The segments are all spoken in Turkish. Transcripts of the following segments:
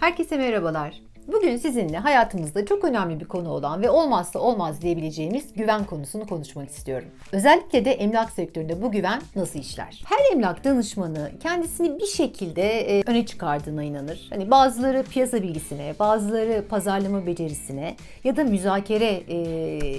Herkese merhabalar. Bugün sizinle hayatımızda çok önemli bir konu olan ve olmazsa olmaz diyebileceğimiz güven konusunu konuşmak istiyorum. Özellikle de emlak sektöründe bu güven nasıl işler? Her emlak danışmanı kendisini bir şekilde e, öne çıkardığına inanır. Hani bazıları piyasa bilgisine, bazıları pazarlama becerisine ya da müzakere e,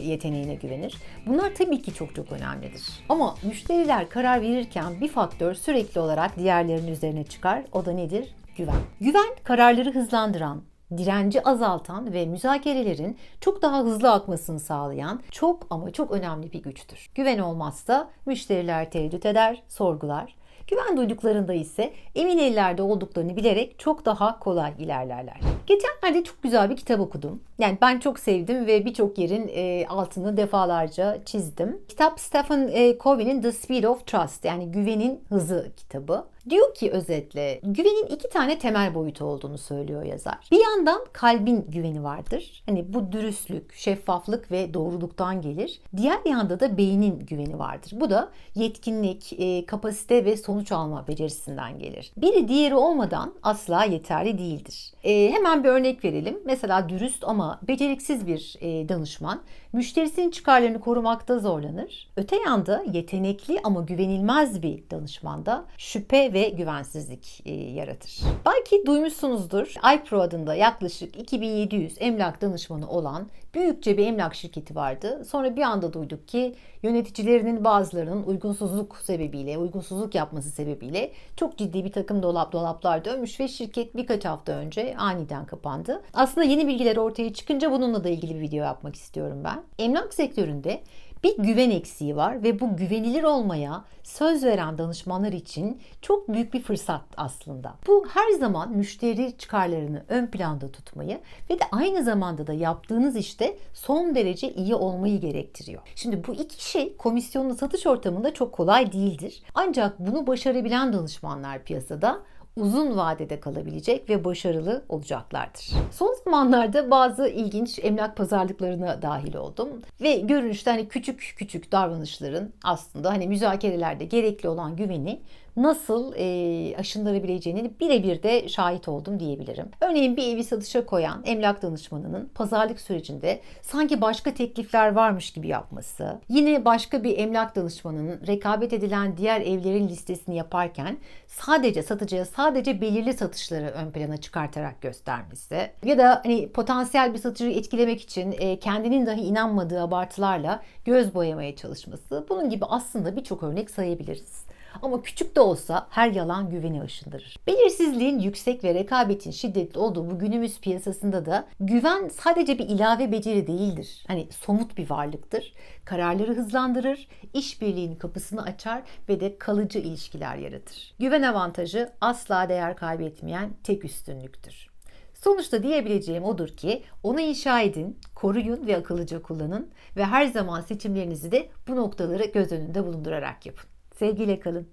yeteneğine güvenir. Bunlar tabii ki çok çok önemlidir. Ama müşteriler karar verirken bir faktör sürekli olarak diğerlerinin üzerine çıkar. O da nedir? Güven. Güven kararları hızlandıran, direnci azaltan ve müzakerelerin çok daha hızlı akmasını sağlayan çok ama çok önemli bir güçtür. Güven olmazsa müşteriler tereddüt eder, sorgular. Güven duyduklarında ise emin ellerde olduklarını bilerek çok daha kolay ilerlerler. Geçenlerde çok güzel bir kitap okudum. Yani ben çok sevdim ve birçok yerin e, altını defalarca çizdim. Kitap Stephen e, Covey'nin The Speed of Trust yani güvenin hızı kitabı. Diyor ki özetle güvenin iki tane temel boyutu olduğunu söylüyor yazar. Bir yandan kalbin güveni vardır. Hani bu dürüstlük, şeffaflık ve doğruluktan gelir. Diğer yanda da beynin güveni vardır. Bu da yetkinlik, e, kapasite ve sonuç alma becerisinden gelir. Biri diğeri olmadan asla yeterli değildir. E, hemen bir örnek verelim. Mesela dürüst ama beceriksiz bir e, danışman müşterisinin çıkarlarını korumakta zorlanır. Öte yanda yetenekli ama güvenilmez bir danışman da şüphe ve güvensizlik e, yaratır. Belki duymuşsunuzdur. iPro adında yaklaşık 2700 emlak danışmanı olan büyükçe bir emlak şirketi vardı. Sonra bir anda duyduk ki yöneticilerinin bazılarının uygunsuzluk sebebiyle, uygunsuzluk yapması sebebiyle çok ciddi bir takım dolap dolaplar dönmüş ve şirket birkaç hafta önce aniden kapandı. Aslında yeni bilgiler ortaya çıkınca bununla da ilgili bir video yapmak istiyorum ben. Emlak sektöründe bir güven eksiği var ve bu güvenilir olmaya söz veren danışmanlar için çok büyük bir fırsat aslında. Bu her zaman müşteri çıkarlarını ön planda tutmayı ve de aynı zamanda da yaptığınız işte son derece iyi olmayı gerektiriyor. Şimdi bu iki şey komisyonlu satış ortamında çok kolay değildir. Ancak bunu başarabilen danışmanlar piyasada uzun vadede kalabilecek ve başarılı olacaklardır. Son zamanlarda bazı ilginç emlak pazarlıklarına dahil oldum ve görünüşte hani küçük küçük davranışların aslında hani müzakerelerde gerekli olan güveni nasıl e, aşındırabileceğini birebir de şahit oldum diyebilirim. Örneğin bir evi satışa koyan emlak danışmanının pazarlık sürecinde sanki başka teklifler varmış gibi yapması, yine başka bir emlak danışmanının rekabet edilen diğer evlerin listesini yaparken sadece satıcıya sadece belirli satışları ön plana çıkartarak göstermesi ya da hani potansiyel bir satıcıyı etkilemek için e, kendinin dahi inanmadığı abartılarla göz boyamaya çalışması bunun gibi aslında birçok örnek sayabiliriz. Ama küçük de olsa her yalan güveni aşındırır. Belirsizliğin yüksek ve rekabetin şiddetli olduğu bu günümüz piyasasında da güven sadece bir ilave beceri değildir. Hani somut bir varlıktır. Kararları hızlandırır, işbirliğinin kapısını açar ve de kalıcı ilişkiler yaratır. Güven avantajı asla değer kaybetmeyen tek üstünlüktür. Sonuçta diyebileceğim odur ki onu inşa edin, koruyun ve akıllıca kullanın ve her zaman seçimlerinizi de bu noktaları göz önünde bulundurarak yapın. Sevgiyle kalın.